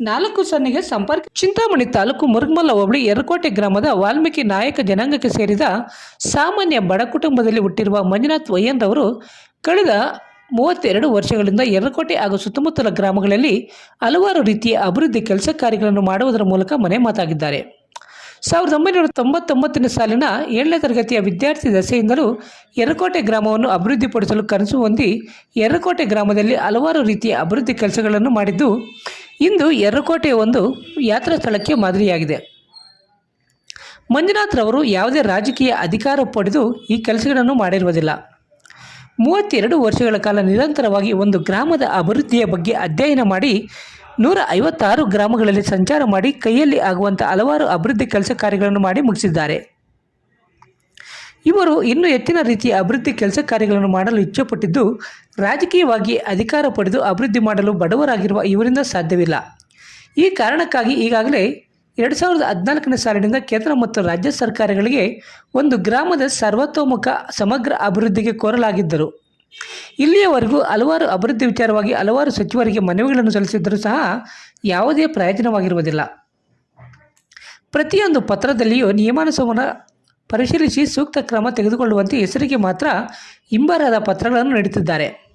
ನಾಲ್ಕು ಸನ್ನಿಗೆ ಸಂಪರ್ಕ. ಚಿಂತಾಮಣಿ ತಾಲೂಕು ಮುರುಗಮಲ್ಲ ಹೋಬಳಿ ಯರಕೋಟೆ ಗ್ರಾಮದ ವಾಲ್ಮೀಕಿ ನಾಯಕ ಜನಾಂಗಕ್ಕೆ ಸೇರಿದ ಸಾಮಾನ್ಯ ಬಡ ಕುಟುಂಬದಲ್ಲಿ ಹುಟ್ಟಿರುವ ಮಂಜುನಾಥ್ ವಯ್ಯಂದ್ ಅವರು ಕಳೆದ ಮೂವತ್ತೆರಡು ವರ್ಷಗಳಿಂದ ಯರಕೋಟೆ ಹಾಗೂ ಸುತ್ತಮುತ್ತಲ ಗ್ರಾಮಗಳಲ್ಲಿ ಹಲವಾರು ರೀತಿಯ ಅಭಿವೃದ್ಧಿ ಕೆಲಸ ಕಾರ್ಯಗಳನ್ನು ಮಾಡುವುದರ ಮೂಲಕ ಮನೆ ಮಾತಾಗಿದ್ದಾರೆ. ಸಾವಿರದ ಒಂಬೈನೂರ ತೊಂಬತ್ತೊಂಬತ್ತನೇ ಸಾಲಿನ ಏಳನೇ ತರಗತಿಯ ವಿದ್ಯಾರ್ಥಿ ದಸೆಯಿಂದಲೂ ಯರಕೋಟೆ ಗ್ರಾಮವನ್ನು ಅಭಿವೃದ್ಧಿಪಡಿಸಲು ಕನಸು ಹೊಂದಿ ಯರಕೋಟೆ ಗ್ರಾಮದಲ್ಲಿ ಹಲವಾರು ರೀತಿಯ ಅಭಿವೃದ್ಧಿ ಕೆಲಸಗಳನ್ನು ಮಾಡಿದ್ದು ಇಂದು ಎರ್ರಕೋಟೆ ಒಂದು ಯಾತ್ರಾ ಸ್ಥಳಕ್ಕೆ ಮಾದರಿಯಾಗಿದೆ. ಮಂಜುನಾಥ್ರವರು ಯಾವುದೇ ರಾಜಕೀಯ ಅಧಿಕಾರ ಪಡೆದು ಈ ಕೆಲಸಗಳನ್ನು ಮಾಡಿರುವುದಿಲ್ಲ. ಮೂವತ್ತೆರಡು ವರ್ಷಗಳ ಕಾಲ ನಿರಂತರವಾಗಿ ಒಂದು ಗ್ರಾಮದ ಅಭಿವೃದ್ಧಿಯ ಬಗ್ಗೆ ಅಧ್ಯಯನ ಮಾಡಿ ನೂರ ಐವತ್ತಾರು ಗ್ರಾಮಗಳಲ್ಲಿ ಸಂಚಾರ ಮಾಡಿ ಕೈಯಲ್ಲಿ ಆಗುವಂಥ ಹಲವಾರು ಅಭಿವೃದ್ಧಿ ಕೆಲಸ ಕಾರ್ಯಗಳನ್ನು ಮಾಡಿ ಮುಗಿಸಿದ್ದಾರೆ. ಇವರು ಇನ್ನೂ ಹೆಚ್ಚಿನ ರೀತಿಯ ಅಭಿವೃದ್ಧಿ ಕೆಲಸ ಕಾರ್ಯಗಳನ್ನು ಮಾಡಲು ಇಚ್ಛೆಪಟ್ಟಿದ್ದು, ರಾಜಕೀಯವಾಗಿ ಅಧಿಕಾರ ಪಡೆದು ಅಭಿವೃದ್ಧಿ ಮಾಡಲು ಬಡವರಾಗಿರುವ ಇವರಿಂದ ಸಾಧ್ಯವಿಲ್ಲ. ಈ ಕಾರಣಕ್ಕಾಗಿ ಈಗಾಗಲೇ ಎರಡು ಸಾವಿರದ ಹದಿನಾಲ್ಕನೇ ಸಾಲಿನಿಂದ ಕೇಂದ್ರ ಮತ್ತು ರಾಜ್ಯ ಸರ್ಕಾರಗಳಿಗೆ ಒಂದು ಗ್ರಾಮದ ಸರ್ವತೋಮುಖ ಸಮಗ್ರ ಅಭಿವೃದ್ಧಿಗೆ ಕೋರಲಾಗಿದ್ದರು. ಇಲ್ಲಿಯವರೆಗೂ ಹಲವಾರು ಅಭಿವೃದ್ಧಿ ವಿಚಾರವಾಗಿ ಹಲವಾರು ಸಚಿವರಿಗೆ ಮನವಿಗಳನ್ನು ಸಲ್ಲಿಸಿದ್ದರೂ ಸಹ ಯಾವುದೇ ಪ್ರಯೋಜನವಾಗಿರುವುದಿಲ್ಲ. ಪ್ರತಿಯೊಂದು ಪತ್ರದಲ್ಲಿಯೂ ನಿಯಮಾನುಸಾರ ಪರಿಶೀಲಿಸಿ ಸೂಕ್ತ ಕ್ರಮ ತೆಗೆದುಕೊಳ್ಳುವಂತೆ ಹೆಸರಿಗೆ ಮಾತ್ರ ಹಿಂಬರದ ಪತ್ರಗಳನ್ನು ನೀಡುತ್ತಿದ್ದಾರೆ.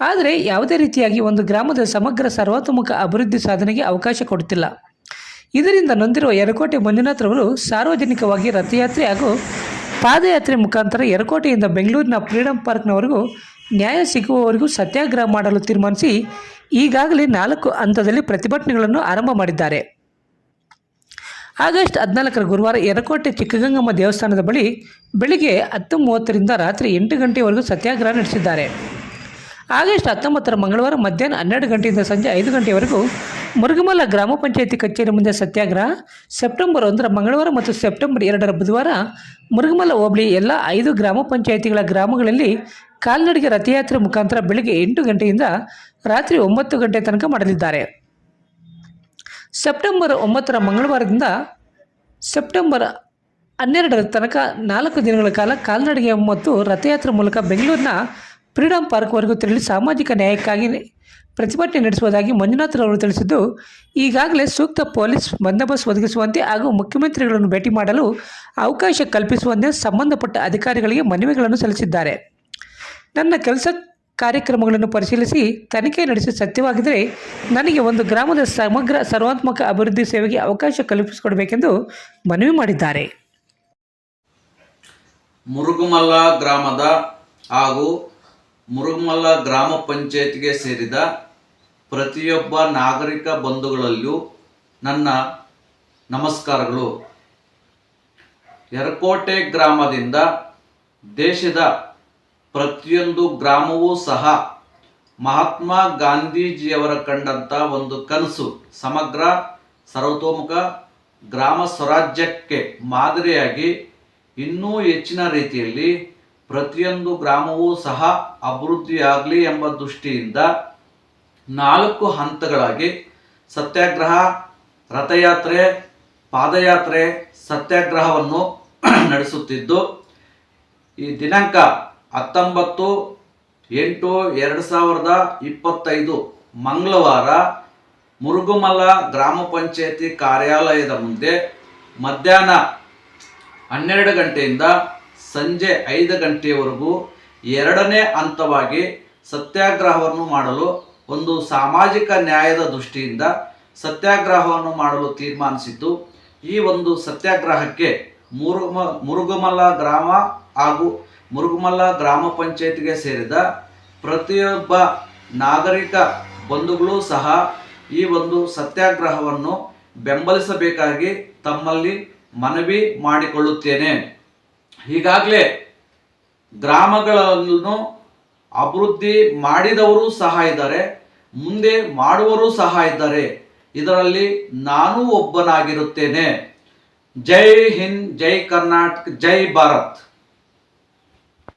ಆದರೆ ಯಾವುದೇ ರೀತಿಯಾಗಿ ಒಂದು ಗ್ರಾಮದ ಸಮಗ್ರ ಸರ್ವತೋಮುಖ ಅಭಿವೃದ್ಧಿ ಸಾಧನೆಗೆ ಅವಕಾಶ ಕೊಡುತ್ತಿಲ್ಲ. ಇದರಿಂದ ನೊಂದಿರುವ ಯರಕೋಟೆ ಮಂಜುನಾಥ್ರವರು ಸಾರ್ವಜನಿಕವಾಗಿ ರಥಯಾತ್ರೆ ಹಾಗೂ ಪಾದಯಾತ್ರೆ ಮುಖಾಂತರ ಯರಕೋಟೆಯಿಂದ ಬೆಂಗಳೂರಿನ ಫ್ರೀಡಂ ಪಾರ್ಕ್ನವರೆಗೂ ನ್ಯಾಯ ಸಿಗುವವರೆಗೂ ಸತ್ಯಾಗ್ರಹ ಮಾಡಲು ತೀರ್ಮಾನಿಸಿ ಈಗಾಗಲೇ ನಾಲ್ಕು ಹಂತದಲ್ಲಿ ಪ್ರತಿಭಟನೆಗಳನ್ನು ಆರಂಭ ಮಾಡಿದ್ದಾರೆ. ಆಗಸ್ಟ್ ಹದಿನಾಲ್ಕರ ಗುರುವಾರ ಎರಕೋಟೆ ಚಿಕ್ಕಗಂಗಮ್ಮ ದೇವಸ್ಥಾನದ ಬಳಿ ಬೆಳಿಗ್ಗೆ ಹತ್ತು ಮೂವತ್ತರಿಂದ ರಾತ್ರಿ ಎಂಟು ಗಂಟೆವರೆಗೂ ಸತ್ಯಾಗ್ರಹ ನಡೆಸಿದ್ದಾರೆ. ಆಗಸ್ಟ್ ಹತ್ತೊಂಬತ್ತರ ಮಂಗಳವಾರ ಮಧ್ಯಾಹ್ನ ಹನ್ನೆರಡು ಗಂಟೆಯಿಂದ ಸಂಜೆ ಐದು ಗಂಟೆವರೆಗೂ ಮುರುಗಮಲ ಗ್ರಾಮ ಪಂಚಾಯಿತಿ ಕಚೇರಿ ಮುಂದೆ ಸತ್ಯಾಗ್ರಹ, ಸೆಪ್ಟೆಂಬರ್ ಒಂದರ ಮಂಗಳವಾರ ಮತ್ತು ಸೆಪ್ಟೆಂಬರ್ ಎರಡರ ಬುಧವಾರ ಮುರುಗಮಲ ಹೋಬಳಿ ಎಲ್ಲ ಐದು ಗ್ರಾಮ ಪಂಚಾಯಿತಿಗಳ ಗ್ರಾಮಗಳಲ್ಲಿ ಕಾಲ್ನಡಿಗೆ ರಥಯಾತ್ರೆ ಮುಖಾಂತರ ಬೆಳಗ್ಗೆ ಎಂಟು ಗಂಟೆಯಿಂದ ರಾತ್ರಿ ಒಂಬತ್ತು ಗಂಟೆ ತನಕ ಮಾಡಲಿದ್ದಾರೆ. ಸೆಪ್ಟೆಂಬರ್ ಒಂಬತ್ತರ ಮಂಗಳವಾರದಿಂದ ಸೆಪ್ಟೆಂಬರ್ ಹನ್ನೆರಡರ ತನಕ ನಾಲ್ಕು ದಿನಗಳ ಕಾಲ ಕಾಲ್ನಡಿಗೆ ಮತ್ತು ರಥಯಾತ್ರೆ ಮೂಲಕ ಬೆಂಗಳೂರಿನ ಫ್ರೀಡಂ ಪಾರ್ಕ್ವರೆಗೂ ತೆರಳಿ ಸಾಮಾಜಿಕ ನ್ಯಾಯಕ್ಕಾಗಿ ಪ್ರತಿಭಟನೆ ನಡೆಸುವುದಾಗಿ ಮಂಜುನಾಥ್ರವರು ತಿಳಿಸಿದ್ದು, ಈಗಾಗಲೇ ಸೂಕ್ತ ಪೊಲೀಸ್ ಬಂದೋಬಸ್ತ್ ಒದಗಿಸುವಂತೆ ಹಾಗೂ ಮುಖ್ಯಮಂತ್ರಿಗಳನ್ನು ಭೇಟಿ ಮಾಡಲು ಅವಕಾಶ ಕಲ್ಪಿಸುವಂತೆ ಸಂಬಂಧಪಟ್ಟ ಅಧಿಕಾರಿಗಳಿಗೆ ಮನವಿಗಳನ್ನು ಸಲ್ಲಿಸಿದ್ದಾರೆ. ನನ್ನ ಕೆಲಸ ಕಾರ್ಯಕ್ರಮಗಳನ್ನು ಪರಿಶೀಲಿಸಿ ತನಿಖೆ ನಡೆಸಿ ಸತ್ಯವಾಗಿದ್ದರೆ ನನಗೆ ಒಂದು ಗ್ರಾಮದ ಸಮಗ್ರ ಸರ್ವಾತ್ಮಕ ಅಭಿವೃದ್ಧಿ ಸೇವೆಗೆ ಅವಕಾಶ ಕಲ್ಪಿಸಿಕೊಡಬೇಕೆಂದು ಮನವಿ ಮಾಡಿದ್ದಾರೆ. ಮುರುಗುಮಲ್ಲ ಗ್ರಾಮದ ಹಾಗೂ ಮುರುಗುಮಲ್ಲ ಗ್ರಾಮ ಪಂಚಾಯತ್ಗೆ ಸೇರಿದ ಪ್ರತಿಯೊಬ್ಬ ನಾಗರಿಕ ಬಂಧುಗಳಲ್ಲೂ ನನ್ನ ನಮಸ್ಕಾರಗಳು. ಯರಕೋಟೆ ಗ್ರಾಮದಿಂದ ದೇಶದ ಪ್ರತಿಯೊಂದು ಗ್ರಾಮವೂ ಸಹ ಮಹಾತ್ಮ ಗಾಂಧೀಜಿಯವರ ಕಂಡಂಥ ಒಂದು ಕನಸು. ಸಮಗ್ರ, ಸರ್ವತೋಮುಖ ಗ್ರಾಮ ಸ್ವರಾಜ್ಯಕ್ಕೆ ಮಾದರಿಯಾಗಿ ಇನ್ನೂ ಹೆಚ್ಚಿನ ರೀತಿಯಲ್ಲಿ ಪ್ರತಿಯೊಂದು ಗ್ರಾಮವೂ ಸಹ ಅಭಿವೃದ್ಧಿಯಾಗಲಿ ಎಂಬ ದೃಷ್ಟಿಯಿಂದ ನಾಲ್ಕು ಹಂತಗಳಾಗಿ ಸತ್ಯಾಗ್ರಹ, ರಥಯಾತ್ರೆ, ಪಾದಯಾತ್ರೆ, ಸತ್ಯಾಗ್ರಹವನ್ನು ನಡೆಸುತ್ತಿದ್ದು. ಈ ದಿನಾಂಕ ಹತ್ತೊಂಬತ್ತು, ಎಂಟು, ಎರಡು ಸಾವಿರದ ಇಪ್ಪತ್ತೈದು ಮಂಗಳವಾರ ಮುರುಗುಮಲ ಗ್ರಾಮ ಪಂಚಾಯತಿ ಕಾರ್ಯಾಲಯದ ಮುಂದೆ ಮಧ್ಯಾಹ್ನ ಹನ್ನೆರಡು ಗಂಟೆಯಿಂದ ಸಂಜೆ ಐದು ಗಂಟೆಯವರೆಗೂ ಎರಡನೇ ಹಂತವಾಗಿ ಸತ್ಯಾಗ್ರಹವನ್ನು ಮಾಡಲು ಒಂದು ಸಾಮಾಜಿಕ ನ್ಯಾಯದ ದೃಷ್ಟಿಯಿಂದ ಸತ್ಯಾಗ್ರಹವನ್ನು ಮಾಡಲು ತೀರ್ಮಾನಿಸಿದ್ದು, ಈ ಒಂದು ಸತ್ಯಾಗ್ರಹಕ್ಕೆ ಮುರುಗ ಮುರುಗುಮಲ ಗ್ರಾಮ ಹಾಗೂ ಮುರುಗಮಲ್ಲ ಗ್ರಾಮ ಪಂಚಾಯತ್ಗೆ ಸೇರಿದ ಪ್ರತಿಯೊಬ್ಬ ನಾಗರಿಕ ಬಂಧುಗಳು ಸಹ ಈ ಒಂದು ಸತ್ಯಾಗ್ರಹವನ್ನು ಬೆಂಬಲಿಸಬೇಕಾಗಿ ತಮ್ಮಲ್ಲಿ ಮನವಿ ಮಾಡಿಕೊಳ್ಳುತ್ತೇನೆ. ಈಗಾಗಲೇ ಗ್ರಾಮಗಳನ್ನು ಅಭಿವೃದ್ಧಿ ಮಾಡಿದವರು ಸಹ ಇದ್ದಾರೆ, ಮುಂದೆ ಮಾಡುವವರು ಸಹ ಇದ್ದಾರೆ. ಇದರಲ್ಲಿ ನಾನು ಒಬ್ಬನಾಗಿರುತ್ತೇನೆ. ಜೈ ಹಿಂದ್, ಜೈ ಕರ್ನಾಟಕ, ಜೈ ಭಾರತ್.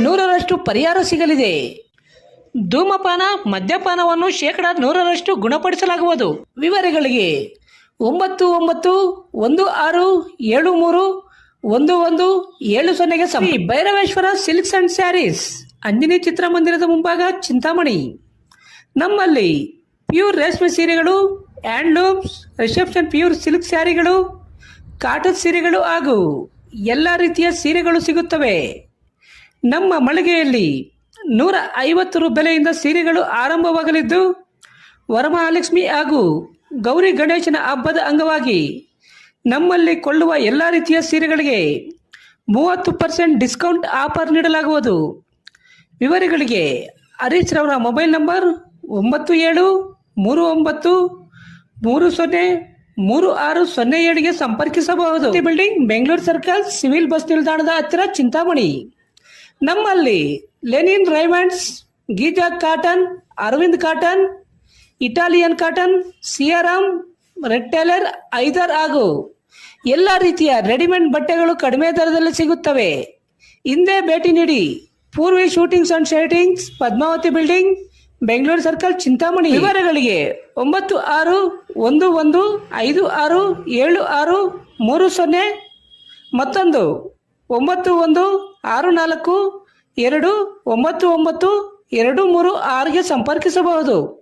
ನೂರರಷ್ಟು ಪರಿಹಾರ ಸಿಗಲಿದೆ. ಧೂಮಪಾನ, ಮದ್ಯಪಾನವನ್ನು ಶೇಕಡ ನೂರರಷ್ಟು ಗುಣಪಡಿಸಲಾಗುವುದು. ವಿವರಗಳಿಗೆ ಒಂಬತ್ತು ಒಂಬತ್ತು ಒಂದು ಆರು ಏಳು ಮೂರು ಒಂದು ಒಂದು ಏಳು ಸೊನ್ನೆಗೆ Sami Bhairaveshwara silks and sarees Anjani ಚಿತ್ರಮಂದಿರದ ಮುಂಭಾಗ ಚಿಂತಾಮಣಿ. ನಮ್ಮಲ್ಲಿ ಪ್ಯೂರ್ ರೇಷ್ಮೆ ಸೀರೆಗಳು, ಹ್ಯಾಂಡ್ಲೂಮ್ಸ್, ರಿಸೆಪ್ಷನ್ ಪ್ಯೂರ್ ಸಿಲ್ಕ್ ಸ್ಯಾರಿಗಳು, ಕಾಟನ್ ಸೀರೆಗಳು ಹಾಗೂ ಎಲ್ಲ ರೀತಿಯ ಸೀರೆಗಳು ಸಿಗುತ್ತವೆ. ನಮ್ಮ ಮಳಿಗೆಯಲ್ಲಿ ನೂರ ಐವತ್ತು ರು ಬೆಲೆಯಿಂದ ಸೀರೆಗಳು ಆರಂಭವಾಗಲಿದ್ದು, ವರಮಹಾಲಕ್ಷ್ಮಿ ಹಾಗೂ ಗೌರಿ ಗಣೇಶನ ಹಬ್ಬದ ಅಂಗವಾಗಿ ನಮ್ಮಲ್ಲಿ ಕೊಳ್ಳುವ ಎಲ್ಲ ರೀತಿಯ ಸೀರೆಗಳಿಗೆ ಮೂವತ್ತು ಪರ್ಸೆಂಟ್ ಡಿಸ್ಕೌಂಟ್ ಆಫರ್ ನೀಡಲಾಗುವುದು. ವಿವರಗಳಿಗೆ ಹರೀಶ್ ರವರ ಮೊಬೈಲ್ ನಂಬರ್ ಒಂಬತ್ತು ಏಳು ಮೂರು ಒಂಬತ್ತು ಮೂರು ಸೊನ್ನೆ ಮೂರು ಆರು ಸೊನ್ನೆ ಏಳಿಗೆ ಸಂಪರ್ಕಿಸಬಹುದು. Building Bengaluru circle civil bus ನಿಲ್ದಾಣದ ಹತ್ತಿರ ಚಿಂತಾಮಣಿ. ನಮ್ಮಲ್ಲಿ linen, Raymonds, Giza cotton, Arvind cotton, Italian cotton, Siyaram, red tailor, ಐದರ್ ಹಾಗೂ ಎಲ್ಲ ರೀತಿಯ ರೆಡಿಮೇಡ್ ಬಟ್ಟೆಗಳು ಕಡಿಮೆ ದರದಲ್ಲಿ ಸಿಗುತ್ತವೆ. ಹಿಂದೆ ಭೇಟಿ ನೀಡಿ Poorvi suitings and shirtings Padmavathi building, Bengaluru circle, Chintamani. ವಿವರಗಳಿಗೆ ಒಂಬತ್ತು ಆರು ಒಂದು ಒಂದು ಐದು ಆರು ಏಳು ಆರು ಮೂರು ಸೊನ್ನೆ ಮತ್ತೊಂದು ಒಂಬತ್ತು ಒಂದು ಆರು ನಾಲ್ಕು ಎರಡು ಒಂಬತ್ತು ಒಂಬತ್ತು ಎರಡು ಮೂರು ಆರುಗೆ ಸಂಪರ್ಕಿಸಬಹುದು